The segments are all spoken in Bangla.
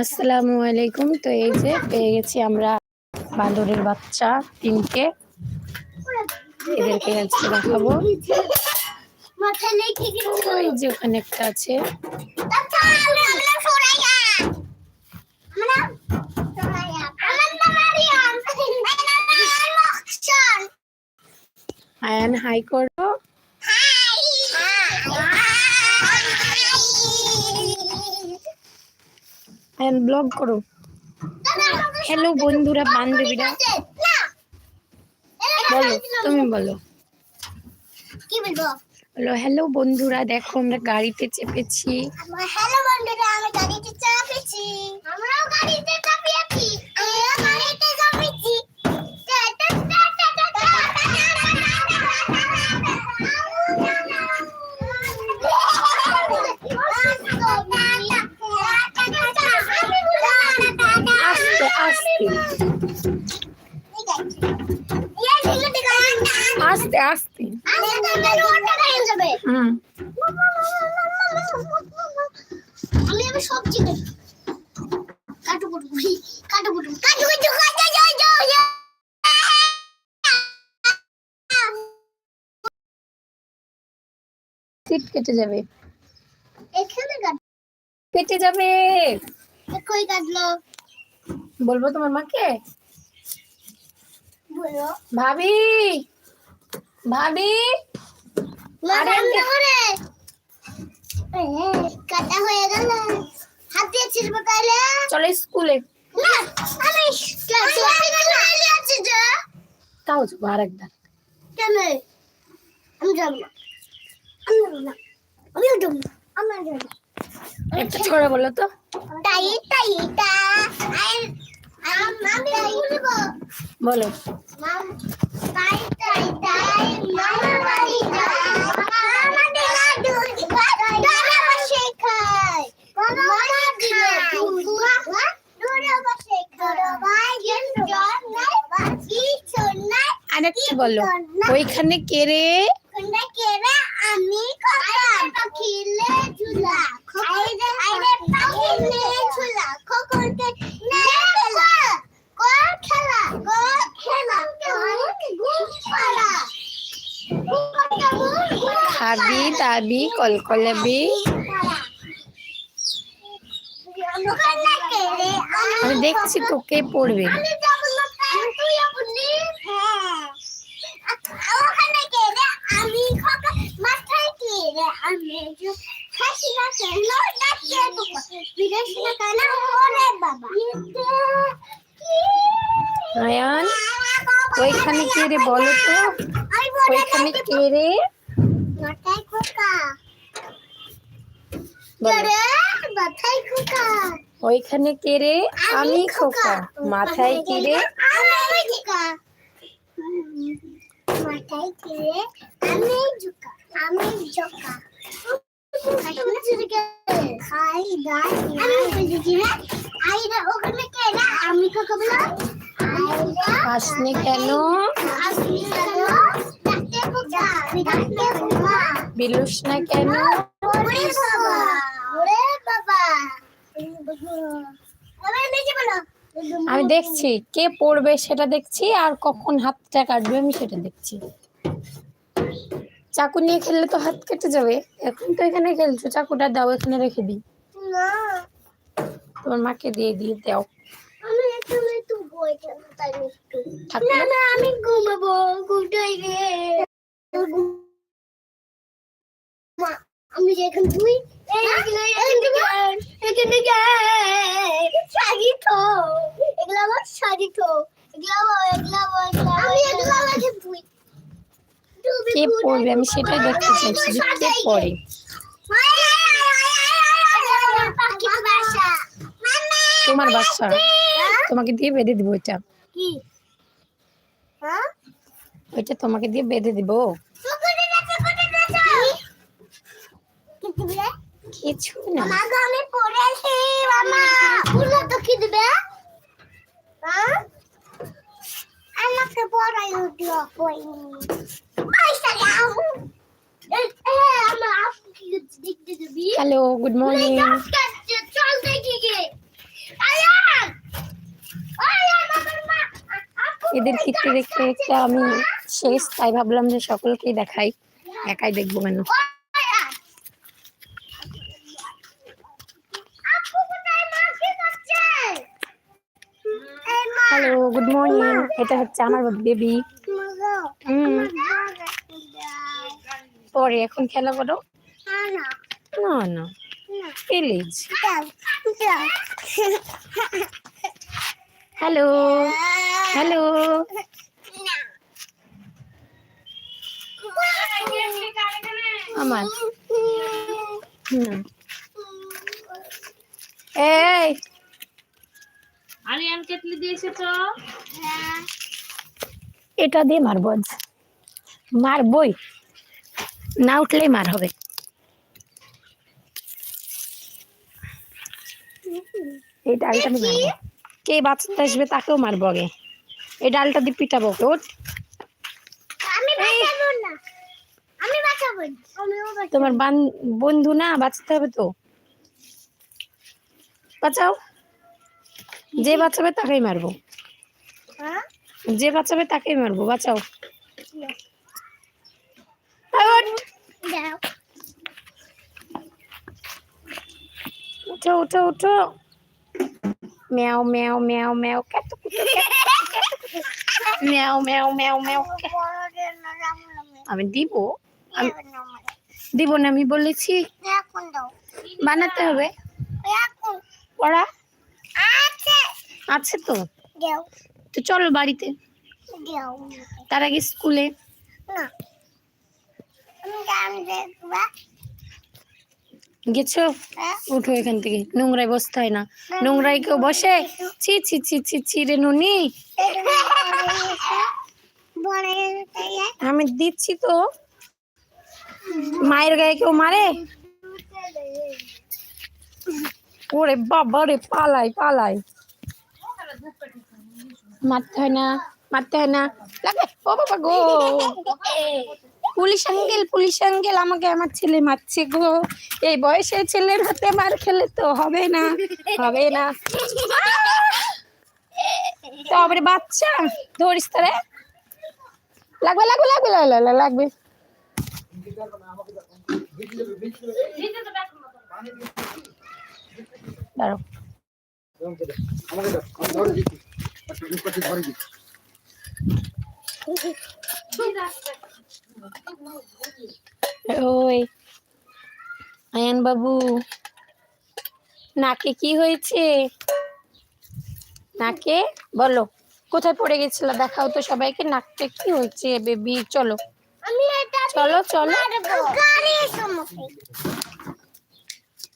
আসসালামু আলাইকুম। তো এই যে পেয়ে গেছি আমরা বান্দরের বাচ্চা তিনটে এদেরকে আজকে দেখাবো। যে ওখানে একটা আছে। আয়ান, হাই করো। আয়ান ব্লগ করো। হ্যালো বন্ধুরা, বান্ধবীরা। বলো, তুমি বলো। বলো হ্যালো বন্ধুরা, দেখো আমরা গাড়িতে চেপেছি। হ্যালো বন্ধুরা, আমি গাড়িতে চাপেছি আমরাও গাড়িতে চাপিয়েছি। আস্তে আস্তে। হুম। আমি কাটু কুটু কাটু কুটু কাটু কুটু কাটু যাও যাও যাও সিট কেটে যাবে। এখানে কাট কেটে যাবে। কই কাটলো? বলব তোমার মাকে? বলো। ভাবি! ভাবি? কাটা হয়ে গেল। হাত দিয়ে তাইলে? চলো স্কুলে। না আমি তাও যাব আর একবার কেন? আমি যাব না। আমি যাব না। আমিও যাব না। আমি যাব না। একটা বলো তো। তাই তাই তা। বলো। আরেকটা বলো ওইখানে কে রে কোনটা কেরা আমি কথা পাখিলে ঝুলা আইরে আইরে পাখিলে ঝুলা খোকরতে না খেলা কো খেলা কো খেলা ঘুম পাড়া খাবি দাবি কলকলাবি আমি দেখছি তো কে পড়বে আমি যাব না তুই আপনি হ্যাঁ ওখানে কে রে আমি খোকা মাথায় কে রে আমি যে হাসি না কেন ডাকে তো বিদেশ না কেন ওরে বাবা আয়ান ওইখানে কে রে বলো তো? ওইখানে কে রে? মাথায় খোকা। মাথায় খোকা। ওইখানে কে রে? আমি খোকা। মাথায় কে রে? আমি খোকা। মাথায় কে রে? আমি জুকা আমি জোকা খাই দাই আমি বলছি না। আইরা ওখানে কে রে? আমি খোকা বলো। আইরা কেন? আসনি কেন? ডাকতে খোকা। ডাকতে খোকা বিলুস না কেন আমি দেখছি কে পড়বে সেটা দেখছি আর কখন হাতটা কাটবে আমি সেটা দেখছি। চাকু নিয়ে খেললে তো হাত কেটে যাবে। এখন তো এখানে খেলছো চাকুটা দাও এখানে রেখে দিই। তোমার মাকে দিয়ে দিয়ে দাও। না না আমি ঘুমাবো রে। আমি এগুলো তুই কে পড়বে আমি সেটাই দেখতে চাইছি যে কে পড়ে তোমার বাচ্চা তোমাকে দিয়ে বেঁধে দিব ওইটা হ্যাঁ ওইটা তোমাকে দিয়ে বেঁধে দিব কিছু না। মা গো আমি পড়েছি মামা। ফুলও তো কি দিবে আমাকে পড়াই দিও কই হ্যালো গুড মর্নিং এদের ক্ষেত্রে দেখতে দেখতে আমি শেষ তাই ভাবলাম যে সকলকেই দেখাই। একাই দেখব কেন? হ্যালো গুড মর্নিং এটা হচ্ছে আমার বেবি পরে এখন খেলা করো। না না। যাও হ্যালো হ্যালো আমার। হুম। এই। কেটলি দিয়ে এসেছ? এটা দিয়ে মারবো আজ। মারবই। না উঠলে মার হবে। এই ডালটা কে বাঁচতে আসবে তাকেও মারবো আগে। এই ডালটা দিয়ে পিটাবো। ওকে ওঠ। আমি বাঁচাবো না। আমি বাঁচাবো না। আমিও বাঁচাবো তোমার বান- বন্ধু না বাঁচতে হবে তো। বাঁচাও। যে বাঁচাবে তাকেই মারবো। হ্যাঁ? যে বাঁচাবে তাকেই মারবো বাঁচাও। উঠো উঠো উঠো। ম্যাও ম্যাও ম্যাও ম্যাও কত ম্যাও ম্যাও ম্যাও ম্যাও আমি দিব। দিব না আমি বলেছি। বানাতে হবে। পড়া। আছে তো? তো চলো বাড়িতে। তার আগে স্কুলে। গেছো? হ্যাঁ। উঠো এখান থেকে। নোংরায় বসতে হয় না। নোংরায় কেউ বসে? ছি ছি ছি ছি ছি রে নুনি। আমি দিচ্ছি তো। মায়ের গায়ে কেউ মারে? ওরে বাবা রে পালাই পালাই। মারতে হয় না মারতে হয় না আমার ছেলে মারছে গো। বয়সে ছেলের হাতে খেলে তো হবে না তারপরে বাচ্চা ধরিস তারে। লাগবে লাগবে লাগবে লাগবে লাগবে, দাঁড়াও। ওই আয়ান বাবু নাকে কি হয়েছে? নাকে? বলো কোথায় পড়ে গেছিল? দেখাও তো সবাইকে নাকটা কি হয়েছে বেবি? চলো। চলো চলো।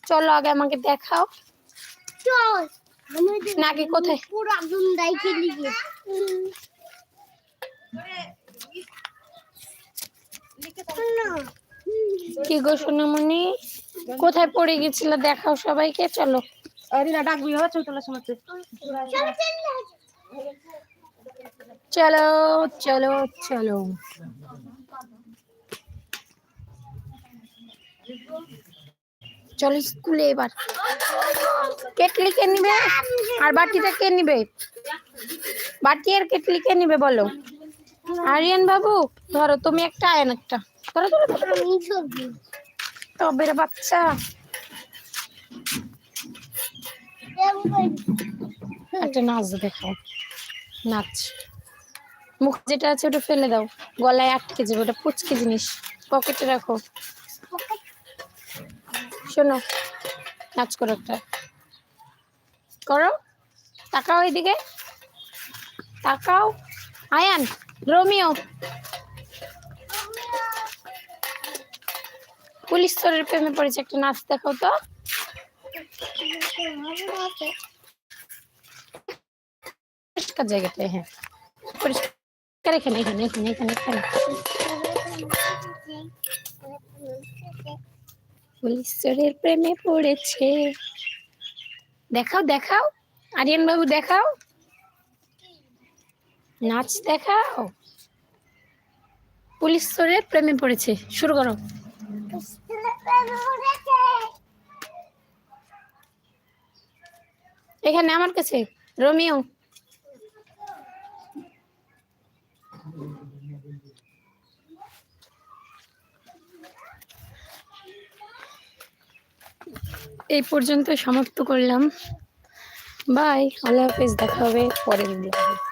চলো আগে আমাকে দেখাও। চল। নাকে কোথায়? পুরো একদম কি গো সোনামণি? কোথায় পড়ে গেছিল? দেখাও সবাইকে চলো। চল চল চলো। চলো স্কুলে এবার। কেটলি কে নিবে আর বাটিটা কে নিবে? বাটি আর কেটলি কে নিবে বলো। আরিয়ান বাবু, ধরো তুমি একটা, আয়ন একটা। ধরো ধরো তবে বাচ্চা। একটা নাচ দেখাও। নাচ। মুখ যেটা আছে ওটা ফেলে দাও। গলায় আটকে যাবে, ওটা পুচকে জিনিস। পকেটে রাখো। শোনো, নাচ করো একটা। করো, তাকাও এদিকে। তাকাও। আয়ান, রোমিও। পুলিশ চোরের প্রেমে পড়েছে একটা নাচ দেখাও তো। পরিষ্কার জায়গাটায় হ্যাঁ। পরিষ্কার এখানে এখানে এখানে এখানে এখানে। পুলিশ চোরের প্রেমে পড়েছে। দেখাও দেখাও। আরিয়ান বাবু দেখাও। নাচ দেখাও। পুলিশ চোরের প্রেমে পড়েছে। শুরু করো। এখানে আমার কাছে। রোমিও। এই পর্যন্ত সমাপ্ত করলাম। বাই আল্লাহ হাফেজ দেখা হবে পরের ভিডিও